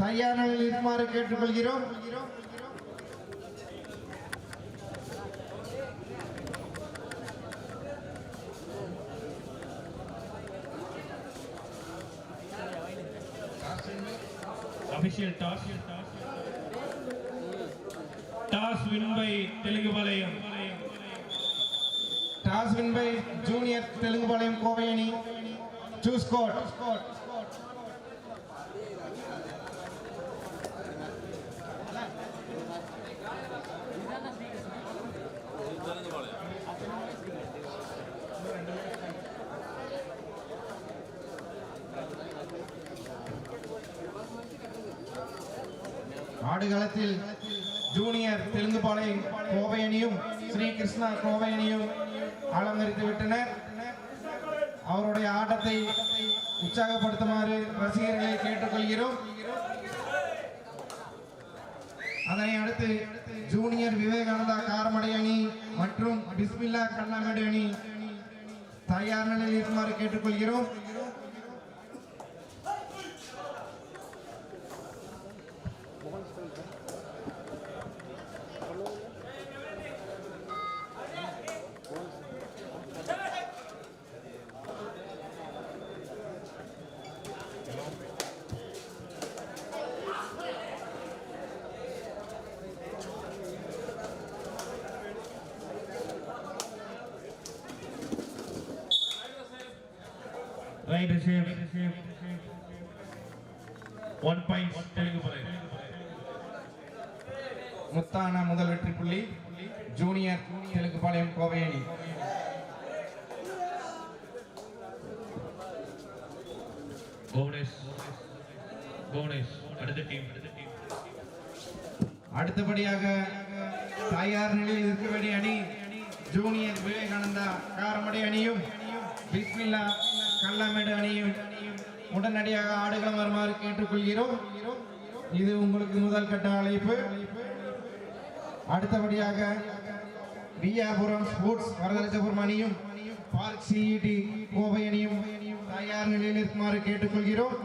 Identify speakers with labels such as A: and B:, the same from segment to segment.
A: தயார் நிலையில் இருக்குமாறு கேட்டுக்கொள்கிறோம்
B: official toss. Toss win by Telugu Palayam
A: toss win by junior Telungupalayam Kovai அணி சூஸ் கோட் ஆடுகளத்தில் ஜூனியர் தெலுங்குபாளையம் கோவை அணியும் ஸ்ரீ கிருஷ்ணா கோவையணியும் அலங்கரித்து விட்டனர். அவருடைய ஆட்டத்தை உற்சாகப்படுத்துமாறு ரசிகர்களை கேட்டுக்கொள்கிறோம். அதனை அடுத்து ஜூனியர் விவேகானந்தா காரமடை அணி மற்றும் பிஸ்மில்லா கண்ணாமடை அணி தயார் நிலையில் இருக்குமாறு கேட்டுக்கொள்கிறோம்.
B: Right receive one point. Telugu Palayam
A: முத்தான முதல் வெற்றி புள்ளி ஜூனியர் தெலுங்குபாளையம் கோவை அணி
B: அடுத்த டீம் அடுத்த டீம்
A: அடுத்தபடியாக தயார் நிலையில் இருக்க வேண்டிய அணி ஜூனியர் விவேகானந்தா காரமடை அணியும் பிஸ்மில்லா கல்லாமேடு அணியும் உடனடியாக ஆடுகளம் வருமாறு கேட்டுக்கொள்கிறோம். இது உங்களுக்கு முதல் கட்ட அழைப்பு. அடுத்தபடியாக வியாபுரம் ஸ்போர்ட்ஸ் வரதராஜபுரம் அணியும் பார்க் சிஇடி கோவை அணியும் தயார் நிலையில் இருக்குமாறு கேட்டுக்கொள்கிறோம்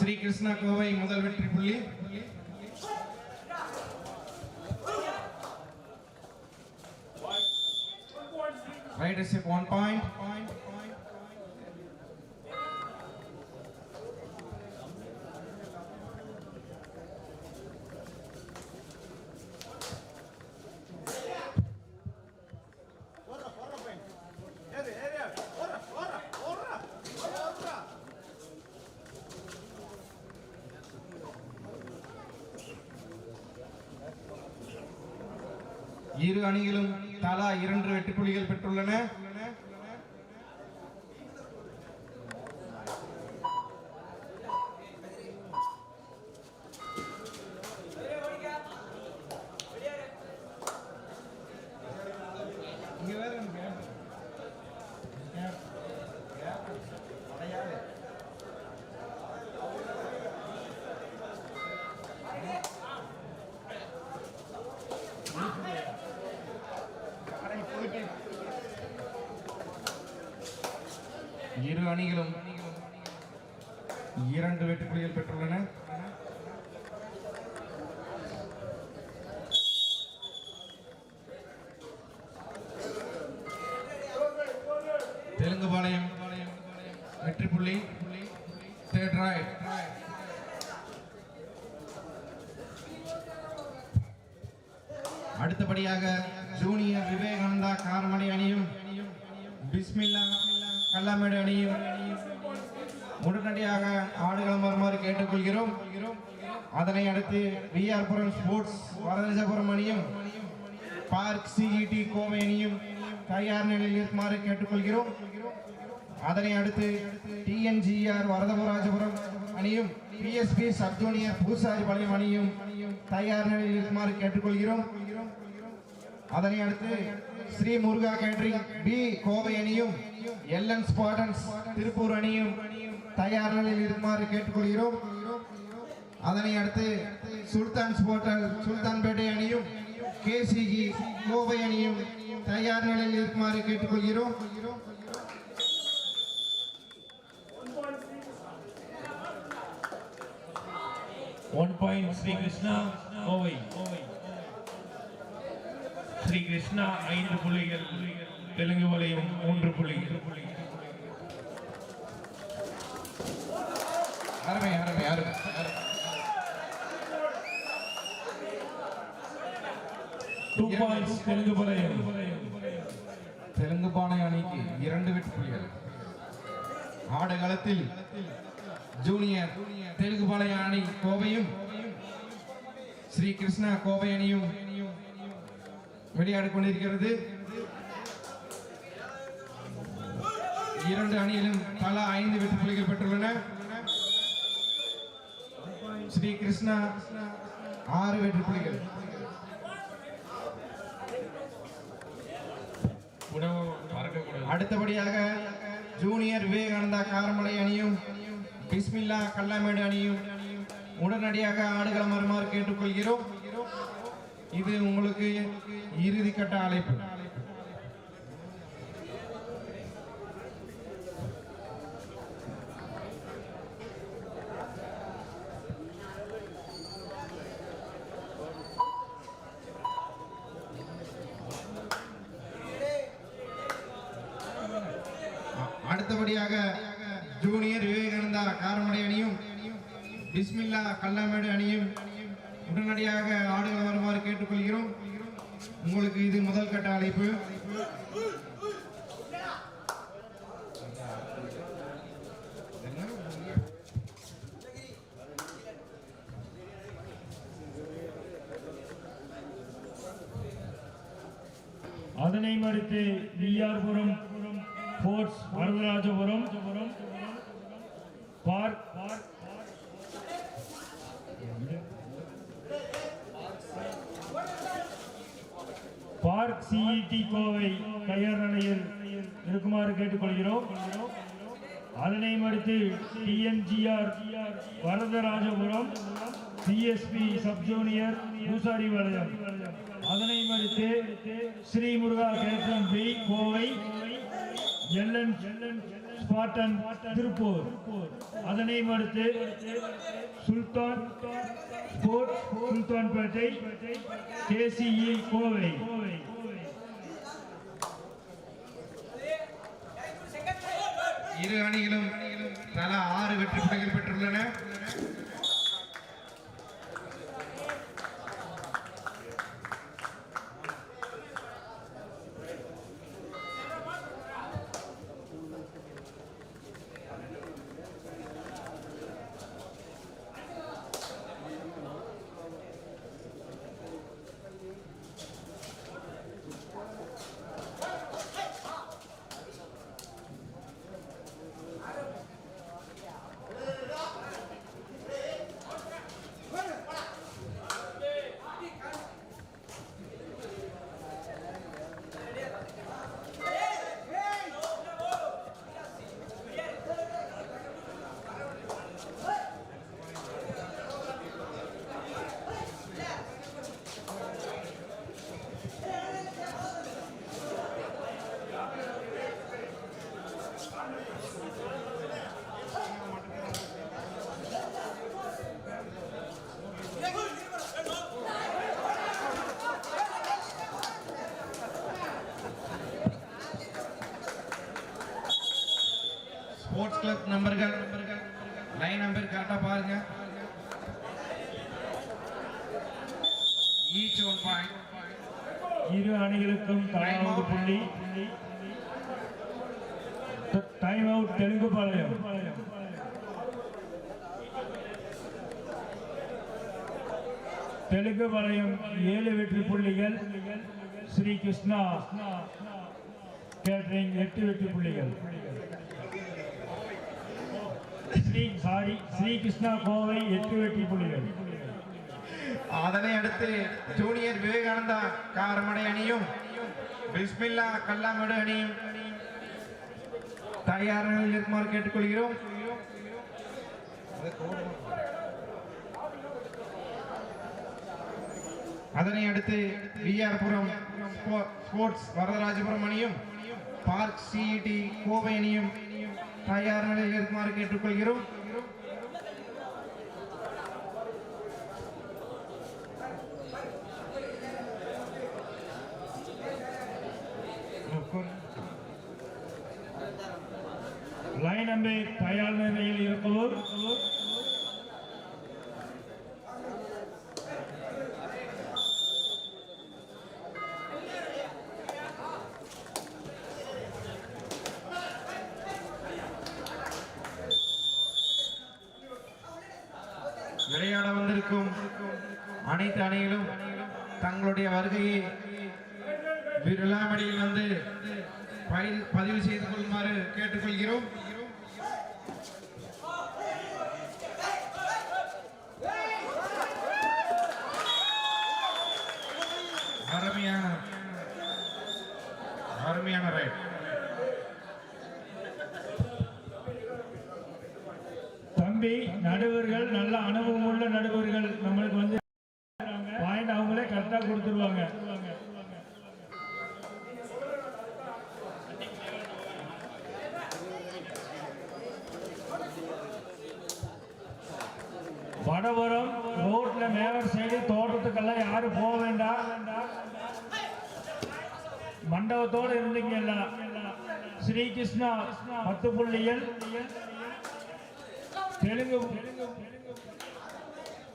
A: ஸ்ரீ கிருஷ்ணா கோவை முதல் வெற்றி புள்ளி ரைட் ரிசிப் ஒன் பாயிண்ட் இரு அணிகளும் தலா இரண்டு வெற்றி புள்ளிகள் பெற்றுள்ளன. உள்ளன பெற்றுள்ளன தெலுங்குபாளையம் வெற்றி புள்ளி தேர்ட் ரைட் அடுத்தபடியாக ஜூனியர் விவேகானந்தா காரமடை அணியும் பிஸ்மில்லா கல்லாமேடு அணியும் உடனடியாக ஆடுகளம் வருமாறு கேட்டுக்கொள்கிறோம் அதனை அடுத்து விஆர்புரம் ஸ்போர்ட்ஸ் வரதராஜபுரம் அணியும் பார்க் சிஇடி கோவை அணியும் தயார் நிலையில் இருக்குமாறு கேட்டுக்கொள்கிறோம். அதனை அடுத்து டிஎன்ஜிஆர் வரதபுராஜபுரம் அணியும் பிஎஸ்பி சப் ஜூனியர் பூசாரி பாளையம் அணியும் தயார் நிலையில் இருக்குமாறு கேட்டுக்கொள்கிறோம். அதனை அடுத்து ஸ்ரீ முருகா கேட்ரிங் பி கோவை அணியும் எல்என் ஸ்பாடன்ஸ் திருப்பூர் அணியும் தயார் நிலையில் இருக்குமாறு கேட்டுக்கொள்கிறோம். அதனை அடுத்து சுல்தான் ஸ்போர்ட்டல் சுல்தான்பேட்டை அணியும் கேசிஜி கோவை அணியும் தயார் நிலையில் இருக்குமாறு கேட்டுக்கொள்கிறோம்.
B: ஒன் பாயிண்ட் ஸ்ரீ கிருஷ்ணா கோவை ஸ்ரீ கிருஷ்ணா ஐந்து புள்ளிகள் தெலுங்கு வலயம் மூன்று புள்ளிகள்.
A: அருமை அருமை அருமை.
B: Two points Telungu Palayam.
A: Telugu பானை அணிக்கு இரண்டு வெற்றி புள்ளிகள் ஆடுகளத்தில் ஜூனியர் தெலுங்கு பாளைய அணி கோவையும் ஸ்ரீ கிருஷ்ணா கோவை அணியும் விளையாடிக் கொண்டிருக்கிறது இரண்டு அணியிலும் தலா ஐந்து வெற்றி புள்ளிகள் பெற்றுள்ளன. ஸ்ரீ கிருஷ்ணா ஆறு வெற்றி புள்ளிகள்
B: உணவு மறக்கக்கூடாது.
A: அடுத்தபடியாக ஜூனியர் விவேகானந்தா காரமடை அணியும் பிஸ்மில்லா கல்லாமேடு அணியும் உடனடியாக ஆடுகளம் வருமாறு கேட்டுக்கொள்கிறோம். இது உங்களுக்கு இறுதி கட்ட அழைப்பு. அடுத்தபடியாக ஜூனியர் விவேகானந்தா காரமடை அணியும் பிஸ்மில்லா கல்லாமேடு அணியும் உடனடியாக ஆடுகள் வருமாறு கேட்டுக்கொள்கிறோம். உங்களுக்கு இது முதல் கட்ட அழைப்பு.
C: அதனை மறுத்து VR Puram sports Varadharajapuram park park park CET Kovai தயார் நிலையில் இருக்குமாறு கேட்டுக்கொள்கிறோம். அதனை அடுத்து TMGR Varadharajapuram PSP sub junior Poosari வலயம் அதனை அடுத்து Sri Muruga captain B Kovai LN Spartan Tiruppur. அதனை அடுத்து சுல்தான் சுல்தான்பேட்டை கேசிஇ கோவை.
A: இரு அணிகளும் தலா ஆறு வெற்றி புள்ளிகள் பெற்றுள்ளன sports club numbers line number கரெக்டா பாருங்க ஈச் ஒன் பாயிண்ட்
C: இரு அணிகளுக்கும் தலா புள்ளி. டைம் அவுட் தெலுங்கு பாளையம் தெலுங்கு பாளையம் ஏழு வெற்றி புள்ளிகள். ஸ்ரீ கிருஷ்ணா கேட்டரிங் எட்டு வெற்றி புள்ளிகள். ஸ்ரீ சாரி ஸ்ரீ கிருஷ்ணா கோவை எட்டு வெற்றி புள்ளிகள்.
A: அதனை அடுத்து ஜூனியர் விவேகானந்தா காரமடை அணியும் பிஸ்மில்லா கல்லாமடு அணியும் தயாரில் இருக்குமாறு கேட்டுக்கொள்கிறோம். அதனை அடுத்து விஆர்புரம் ஸ்போர்ட்ஸ் வரதராஜபுரம் அணியும் பார்க் சிஇடி கோவை அணியும் தயார் நிலையில் இருக்குமாறு கேட்டுக்கொள்கிறோம்.
C: லைன் நம்பர் தயார் நிலையில் இருக்கவும்
A: விளையாட வந்திருக்கும் அனைத்து அணிகளும் தங்களுடைய வருகையை விருளாமடியில் வந்து பயில்- பதிவு செய்து கொள்ளுமாறு கேட்டுக்கொள்கிறோம் அருமையான அருமையான ரைட்
C: நம்பி நடுவர்கள் நல்ல அனுபவம் உள்ள நடுவர்கள் நம்மளுக்கு வந்து பாயிண்ட் அவங்களே கரெக்டாக கொடுத்துருவாங்க. வடபுறம் ரோட்ல மேலர் சைடு தோட்டத்துக்கெல்லாம் யாரும் போக வேண்டாம். மண்டபத்தோடு இருந்தீங்கல்ல ஸ்ரீகிருஷ்ணா பத்து புள்ளியில் தெலுங்கு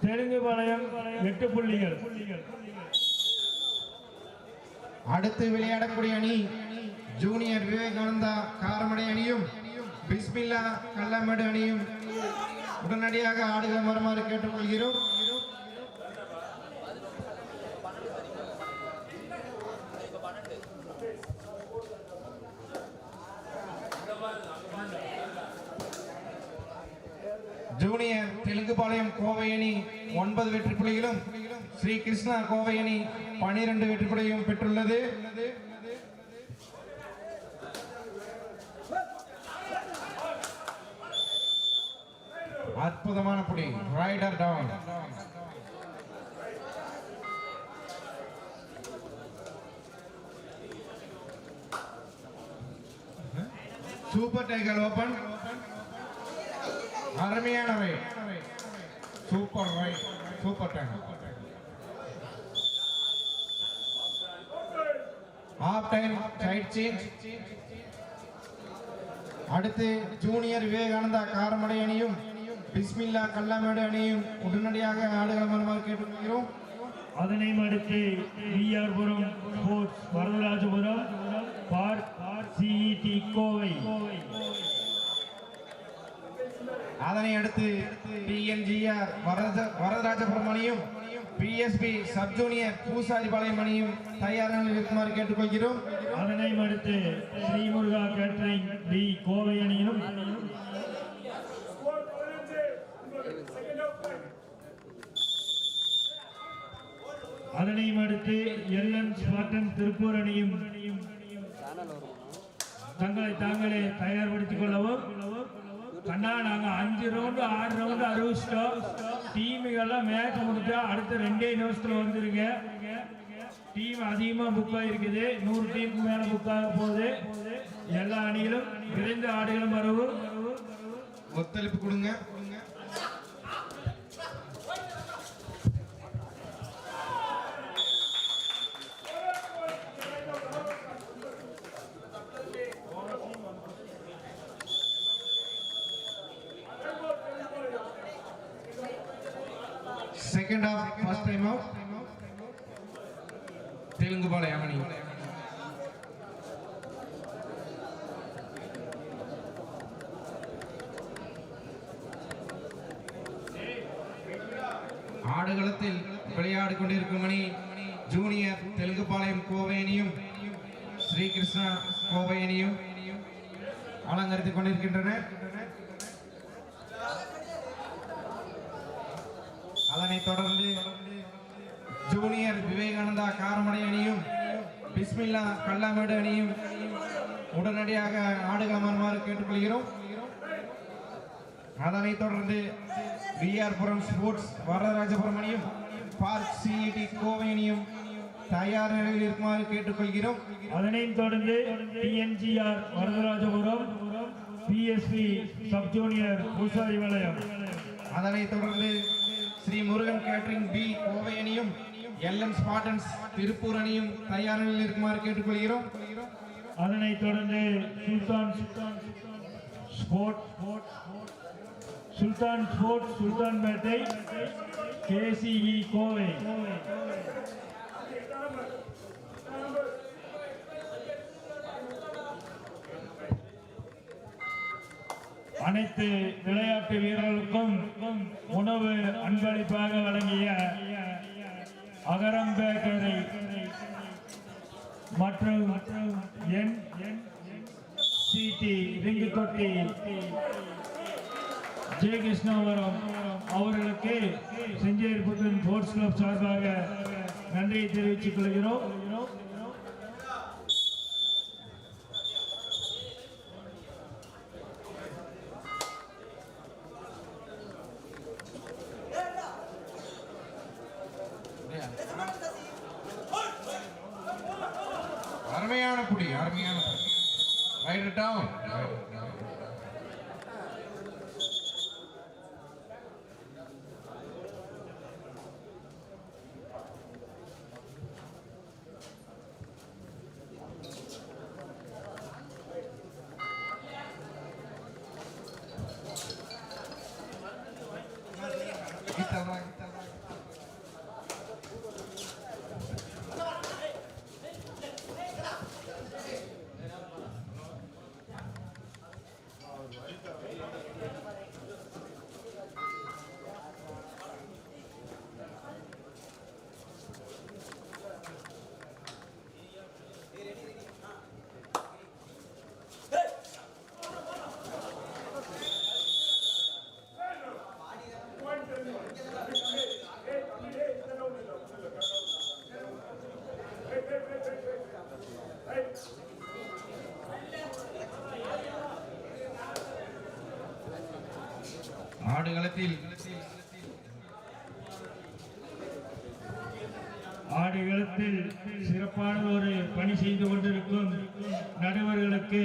C: தெலுங்கு பாளையம் எட்டு புள்ளிகள்.
A: அடுத்து விளையாடக்கூடிய அணி ஜூனியர் விவேகானந்தா காரமடை அணியும் பிஸ்மில்லா கல்லமடு அணியும். உடனடியாக ஆடுகளம் வருமாறு கேட்டுக்கொள்கிறோம். ஜூனியர் தெலுங்குபாளையம் கோவை அணி ஒன்பது வெற்றி புள்ளிகளும் ஸ்ரீ கிருஷ்ணா கோவை அணி பனிரெண்டு வெற்றி புள்ளியும் பெற்றுள்ளது. அற்புதமான புடி raider down super tiger open அருமையானவை. Super right super tiger half time side change அடுத்து ஜூனியர் விவேகானந்தா காரமடை அணியும் பிஸ்மில்லா கல்லாமேடு அணியும் உடனடியாக ஆடுகளம் வருமாறு கேட்டுக்கொள்கிறோம்.
C: அதனையும் அடுத்து V R Puram sports Varadharajapuram park CIT Kovai.
A: அதனை அடுத்து பிஎன்ஜிஆர் வரத Varadharajapuram PSB sub junior Poosaripalayam அணியும் தயாராக இருக்குமாறு கேட்டுக்கொள்கிறோம்.
C: அதனையும் அடுத்து ஸ்ரீமுருகா கேட்டரிங் பி கோவை அணியிலும். அதனையும் அடுத்து எல்என் ஸ்பாட்டன் திருப்பூர் அணியும் தங்களை தாங்களே தயார்படுத்திக் கொள்ளவும். அண்ணா நாங்க அஞ்சு ரவுண்டு ஆறு ரவுண்டு அறிவிச்சிட்டோம். டீமுகெல்லாம் மேட்ச் முடிச்சா அடுத்த ரெண்டே நிமிஷத்துல வந்துருங்க. டீம் அதிகமா புக் ஆகிருக்குது நூறு டீமுக்கு மேல புக் ஆக போகுது. எல்லா அணிகளும் விரைந்து ஆடுகளும் வரவும்
A: ஒத்துழைப்பு கொடுங்க. First time out Telungu Palayam அணி. ஆடுகளத்தில் விளையாடி கொண்டிருக்கும் மணி ஜூனியர் தெலுங்குபாளையம் கோவை அணியும் ஸ்ரீகிருஷ்ணா கோவை அணியும் அலங்கரித்துக் கொண்டிருக்கின்றனர் அதனைத் தொடர்ந்து ஜூனியர் விவேகானந்தா காரமடை அணியும் பிஸ்மில்லா கல்லாமேடு அணியும் உடனடியாக ஆடுகளம் வருமாறு கேட்டுக்கொள்கிறோம். அதனைத் தொடர்ந்து விஆர்புரம் ஸ்போர்ட்ஸ் வரதராஜபுரம் அணியும் பார்க் சிஇடி கோவை அணியும் தயார் நிலையில் இருக்குமாறு கேட்டுக்கொள்கிறோம்.
C: அதனைத் தொடர்ந்து TNGR Varadharajapuram PSP sub junior Poosari வலயம்
A: அதனைத் தொடர்ந்து ஸ்ரீ முருகன் கேட்டரிங் பி கோவை அணியும் எல்என் ஸ்பாட்டன்ஸ் திருப்பூர் அணியும் தயார் நிலையில் இருக்குமாறு கேட்டுக்கொள்கிறோம்.
C: அதனைத் தொடர்ந்து Sultan sport Sultan sport Sultanpettai KCV Kovai. அனைத்து விளையாட்டு வீரர்களுக்கும் உணவு அன்பளிப்பாக வழங்கிய அகரம் பேக்கரி மற்றும் என் சிடி ரிங்கு தொட்டி ஜெய கிருஷ்ணாவரம் அவர்களுக்கு செஞ்சேரி புத்தன் ஸ்போர்ட்ஸ் கிளப் சார்பாக நன்றியை தெரிவித்துக் கொள்கிறோம்
A: அருமையான புடி அருமையான புடி ரைட் டவுன் ஆடுகளத்தில்
C: ஆடுகளத்தில் சிறப்பான ஒரு பணி செய்து கொண்டிருக்கும் நடுவர்களுக்கு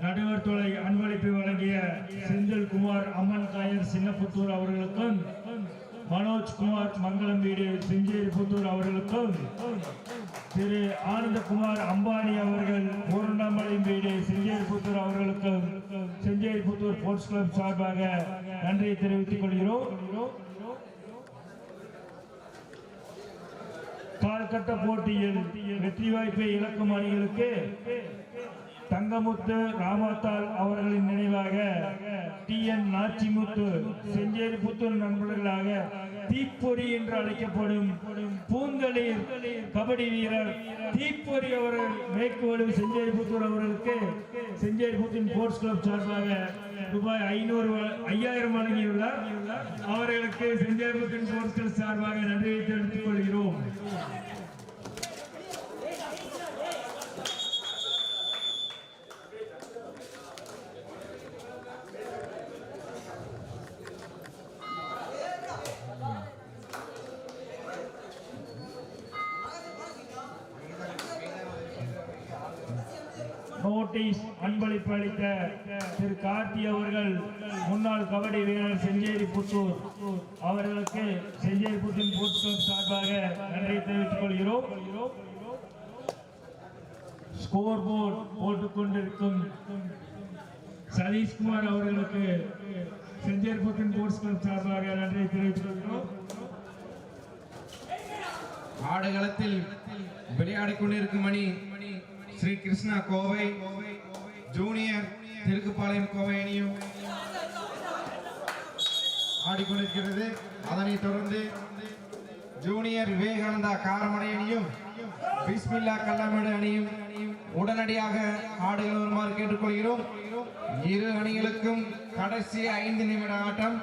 C: நடுவர் தொலை அன்பளிப்பு வழங்கிய செந்தில் குமார் அம்மன் காயர் சின்னப்புத்தூர் அவர்களுக்கும் மனோஜ் குமார் மங்களம் வீடு செஞ்சேரி புத்தூர் அவர்களுக்கும் திரு ஆனந்தகுமார் அம்பானி அவர்கள் பூர்ணமலை வீடு செஞ்சேரி புத்தூர் அவர்களுக்கும் செஞ்சேரி புத்தூர் ஸ்போர்ட்ஸ் கிளப் சார்பாக நன்றியை தெரிவித்துக் கொள்கிறோம். கால்கட்ட போட்டியில் வெற்றி வாய்ப்பை இழக்கும் அணிகளுக்கு தங்கமுத்து ராமத்தால் அவர்களின் நினைவாக டி என் நாச்சிமுத்து செஞ்சேரி புத்தூர் நண்பர்களாக தீப்பொறி என்று அழைக்கப்படும் பூந்தளிர் கபடி வீரர் தீப்பொறி அவர்கள் மேற்கோடு செஞ்சேரி புத்தூர் அவர்களுக்கு செஞ்சேரி புத்தூர் ஸ்போர்ட்ஸ் கிளப் சார்பாக ரூபாய் ஐநூறு ஐயாயிரம் வழங்கியுள்ளார். அவர்களுக்கு செஞ்சேரி புத்தூர் ஸ்போர்ட்ஸ் கிளப் சார்பாக நன்றியை தெரிவித்துக் கொள்கிறோம். அன்பளிப்பு அளித்த திரு கார்த்தி அவர்கள் முன்னாள் கபடி வீரர் செஞ்சேரி புத்தூர் அவர்களுக்கு செஞ்சேரி புத்தூர் புத்தூர் சார்பாக நன்றியை தெரிவித்துக் கொள்கிறோம். ஸ்கோர் போர்டு போட்டுக் கொண்டிருக்கும் சதீஷ்குமார் அவர்களுக்கு செஞ்சேரி புத்தூர் ஸ்போர்ட்ஸ் கிளப் சார்பாக நன்றியை தெரிவித்துக் கொள்கிறோம்.
A: ஆடுகளத்தில் விளையாடிக் கொண்டிருக்கும் மணி ஸ்ரீ கிருஷ்ணா கோவை. ஜூனியர் திருக்குப்பாளையம் கோவை அணியும் ஆடிக்கொண்டிருக்கிறது. அதனைத் தொடர்ந்து ஜூனியர் விவேகானந்தா காரமடை அணியும் பிஸ்மில்லா கல்லமேடு அணியும் உடனடியாக ஆடுகள் வருமாறு கேட்டுக்கொள்கிறோம். இரு அணிகளுக்கும் கடைசி ஐந்து நிமிட ஆட்டம்.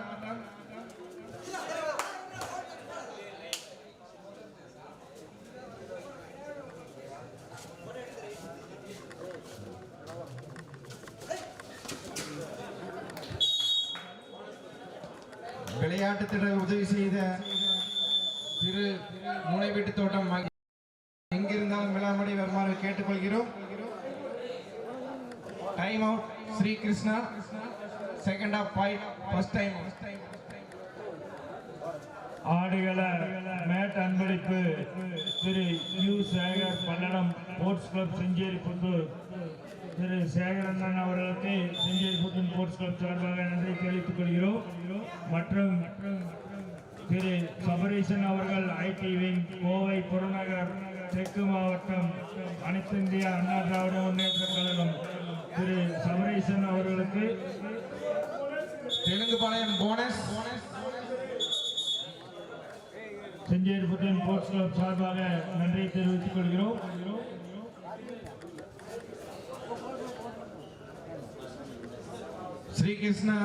A: திட்ட உதவி செய்த திரு முனைவீட்டு தோட்டம் எங்கிருந்தாலும் விழாமடி வருமாறு கேட்டுக்கொள்கிறோம். Time out Sri Krishna second half five first time
C: ஆடுகள mat அன்பளிப்பு திரு U Sekar Palladam sports club Chencheri Puthur. திரு சேகரண்ணன் அவர்களுக்கு செஞ்சேரி புத்தூர் ஸ்போர்ட்ஸ் கிளப் சார்பாக நன்றி தெரிவித்துக் கொள்கிறோம். மற்றும் திரு சபரீசன் அவர்கள் ஐடி விங் கோவை புறநகர் தெற்கு மாவட்டம் அனைத்து இந்திய அண்ணா திராவிட முன்னேற்ற கழகம். திரு சபரீசன் அவர்களுக்கு
A: தெலுங்கு பாளையம் போனஸ்
C: செஞ்சேரி புத்தன் ஸ்போர்ட்ஸ் கிளப் சார்பாக நன்றியை தெரிவித்துக் கொள்கிறோம்.
A: Sri Krishna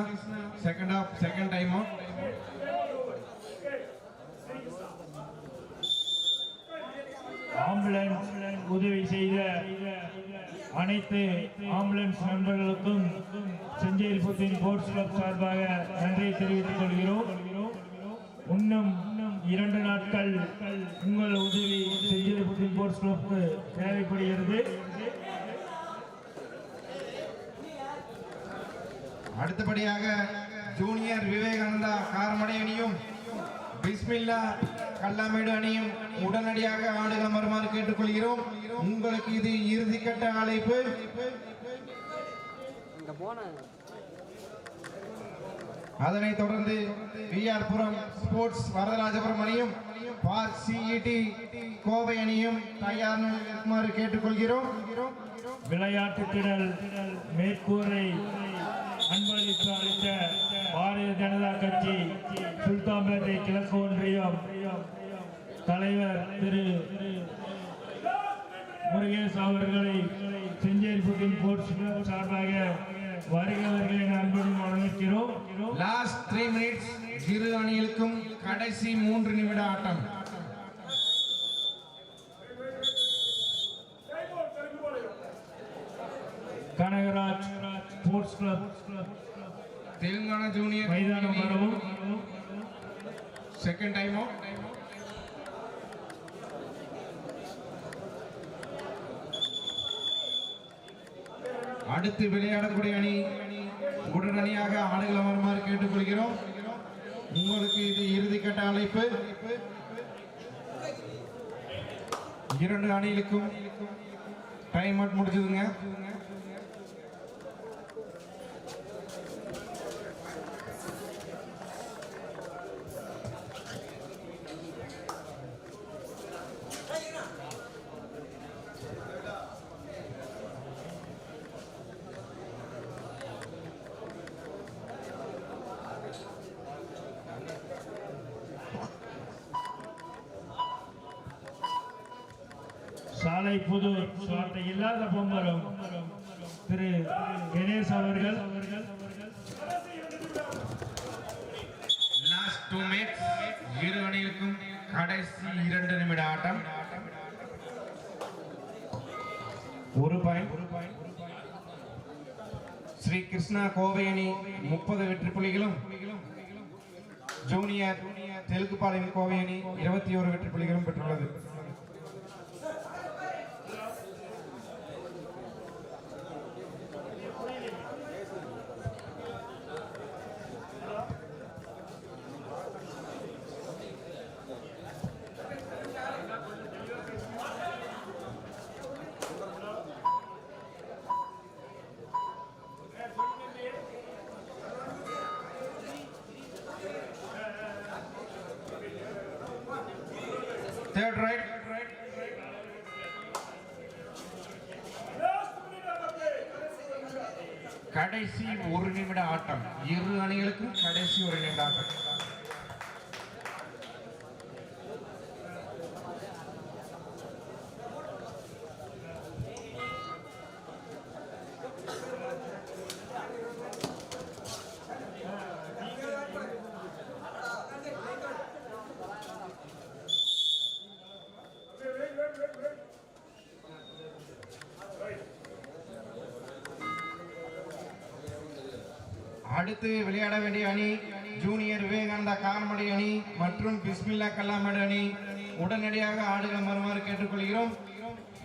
A: second half second time
C: ambulance உதவி செய்த அனைத்து ஆம்புலன்ஸ் நண்பர்களுக்கும் செஞ்சேரி புத்தின் ஸ்போர்ட்ஸ் கிளப் சார்பாக நன்றியை தெரிவித்துக் கொள்கிறோம். இன்னும் இரண்டு நாட்கள் உங்கள் உதவி செஞ்சேரி புத்தின் ஸ்போர்ட்ஸ் கிளப்புக்கு தேவைப்படுகிறது.
A: அடுத்தபடியாக ஜூனியர் விவேகானந்தா காரமடை அணியும் பிஸ்மில்லா கல்லாமேடு அணியும் உடனடியாக ஆடுகளம் வருமாறு கேட்டுக்கொள்கிறோம். உங்களுக்கு இது இறுதிக்கட்ட அழைப்பு. அதனைத் தொடர்ந்து விஆர் புரம் ஸ்போர்ட்ஸ் வரதராஜபுரம் அணியும் பார்க் சிஇடி கோவை அணியும் தயார் கேட்டுக்கொள்கிறோம்.
C: விளையாட்டு திடல் மேற்கூரை அன்பளிப்பு அளித்த பாரதிய ஜனதா கட்சி சுல்தான்பேட்டை கிழக்கு ஒன்றியம் தலைவர் திரு முருகேஷ் அவர்களை செஞ்சேரி புட்டின் ஸ்போர்ட்ஸ் கிளப் சார்பாக வருகிறவர்களை அன்புடன் வரவேற்கிறோம்.
A: லாஸ்ட் த்ரீ மினிட்ஸ் இரு அணிகளுக்கும் கடைசி மூன்று நிமிட ஆட்டம்.
C: Kanagaraj sports club
A: Telangana junior
C: மைதானம் வரவும்.
A: Second time out. அடுத்து விளையாடக்கூடிய அணி உடனடியாக ஆடுகளம் வருமாறு கேட்டுக்கொள்கிறோம். உங்களுக்கு இது இறுதிக்கட்ட அழைப்பு. இரண்டு அணிகளுக்கும் டைம் அவுட் முடிஞ்சதுங்க.
C: சாலை புது சுவார்த்தை இல்லாத பொம்மரம் திரு கணேஷ் அவர்கள்.
A: லாஸ்ட் டூ மினிட்ஸ் இரு அணிகளுக்கும் கடைசி இரண்டு நிமிட ஆட்டம். ஒரு பாயிண்ட் ஸ்ரீ கிருஷ்ணா கோவை அணி முப்பது வெற்றி புள்ளிகளும் ஜூனியர் தெலுங்குபாளையம் கோவை அணி இருபத்தி ஒரு வெற்றி புள்ளிகளும் பெற்றுள்ளது. Third right. கடைசி ஒரு நிமிட ஆட்டம். இரு அணிகளுக்கும் கடைசி ஒரு நிமிட ஆட்டம். அடுத்து விளையாட வேண்டிய அணி ஜூனியர் விவேகானந்தா கார்மடை அணி மற்றும் பிஸ்மில்லா கல்லாமடு அணி. உடனடியாக ஆடுக வருமாறு கேட்டுக்கொள்கிறோம்.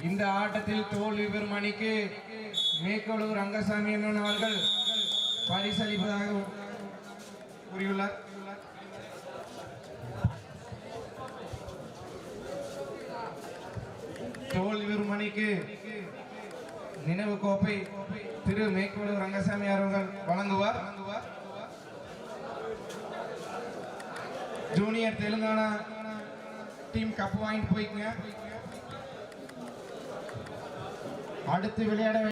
A: இந்த ஆட்டத்தில் தோல்வி பெறும் அணிக்கு மேற்கொள்ளூர் ரங்கசாமி அண்ணன் அவர்கள் பரிசளிப்பதாக கூறியுள்ளார். தோல்வி பெறும் அணிக்கு நினைவு கோப்பை திரு மேற்கொள்ளூர் ரங்கசாமி அவர்கள் வழங்குவார். ஜூனியர் தெலுங்கானா டீம் கப் வாங்கிட்டு போய்க்குங்க. அடுத்து விளையாட